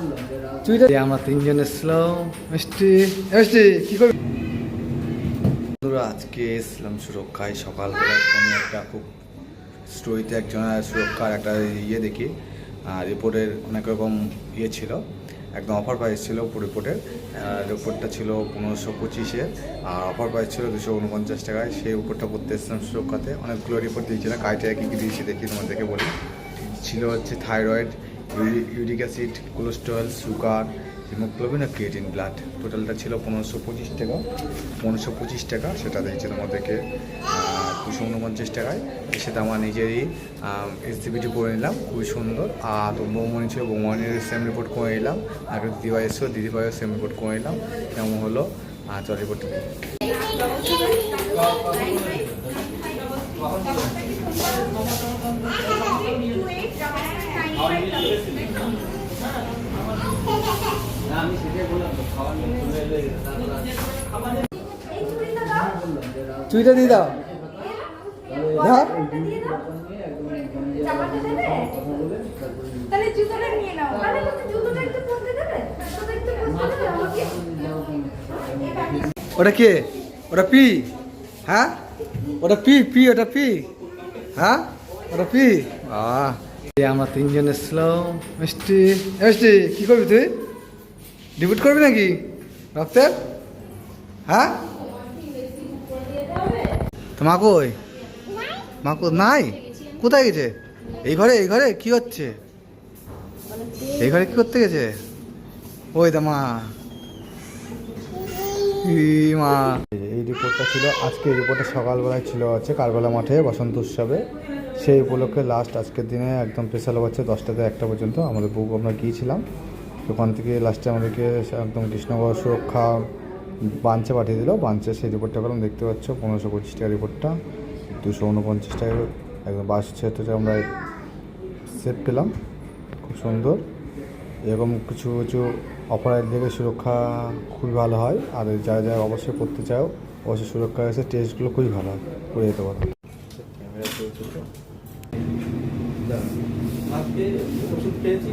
আমরা তিনজন এসলাম মিষ্টি মিষ্টি বন্ধুরা, আজকে এসলাম সুরক্ষায় সকালবেলা। আমি একটা খুব স্টোরিতে একজনের সুরক্ষার একটা ইয়ে দেখি। রিপোর্টের অনেক রকম ইয়ে ছিল। একদম অফার প্রাইস ছিল রিপোর্টের। রিপোর্টটা ছিল পনেরোশো পঁচিশে আর অফার প্রাইস ছিল দুশো উনপঞ্চাশ টাকায়। সেই উপরটা করতে এসেছিলাম সুরক্ষাতে। অনেকগুলো রিপোর্ট দিয়েছিলাম। কাইটিয়া কী কী দিয়েছি দেখি তোমাদেরকে বলি। ছিল হচ্ছে thyroid uric acid cholesterol sugar haemoglobin আর ক্রিয়েটিন ব্লাড টোটালটা ছিল পনেরোশো পঁচিশ টাকা। পনেরোশো পঁচিশ টাকা, সেটা দিয়েছে তোমাদেরকে দুশো উনপঞ্চাশ টাকায়। সেটা আমার নিজেরই এসডিবিটি করে নিলাম, খুবই সুন্দর। আর বৌমণি ছিল, বৌমণির সেম রিপোর্ট করে নিলাম। আর দিদিভাই এসেছিল দিদিভাইয়ের সেম রিপোর্ট করে নিলাম। কেমন হলো? আর চল রিপোর্টটা দিই। পরতে দেবে আমাকে ওটা কে? ওটা পি। হ্যাঁ? ওটা পি পি, ওটা পি। হ্যাঁ? ওটা পি। আহ। আমরা তিনজন এসলাম মিষ্টি মিষ্টি, কি করবি তুই? ডিপুট করবি নাকি? রক্তের? হ্যাঁ? তো মা কই? নাই? কোথায় গেছে? এই ঘরে এই ঘরে? কি হচ্ছে? এই ঘরে কি করতে গেছে? ওই দা মা। এই রিপোর্টটা ছিল, আজকে এই রিপোর্টটা সকালবেলায় ছিল হচ্ছে কারবেলা মাঠে বসন্ত উৎসবে। সেই উপলক্ষে লাস্ট আজকের দিনে একদম স্পেশাল হচ্ছে দশটা থেকে একটা পর্যন্ত। আমাদের বুক আমরা গিয়েছিলাম। ওখান থেকে লাস্টে আমাদেরকে একদম কৃষ্ণগড় সুরক্ষা বাঞ্চে পাঠিয়ে দিল। বাঞ্চে সেই রিপোর্টটা পেলাম দেখতে পাচ্ছ, পনেরোশো পঁচিশ টাকা রিপোর্টটা দুশো উনপঞ্চাশ টাকা একদম বাস টাকা আমরা সেট পেলাম। খুব সুন্দর। এরকম কিছু কিছু অপারেট দেখে সুরক্ষা খুবই ভালো হয়। আর যারা যারা অবশ্যই করতে চাও, অবশ্যই সুরক্ষা এসে টেস্টগুলো খুবই ভালো হয়। করে যেতে পারো। ওষুধ খেয়েছি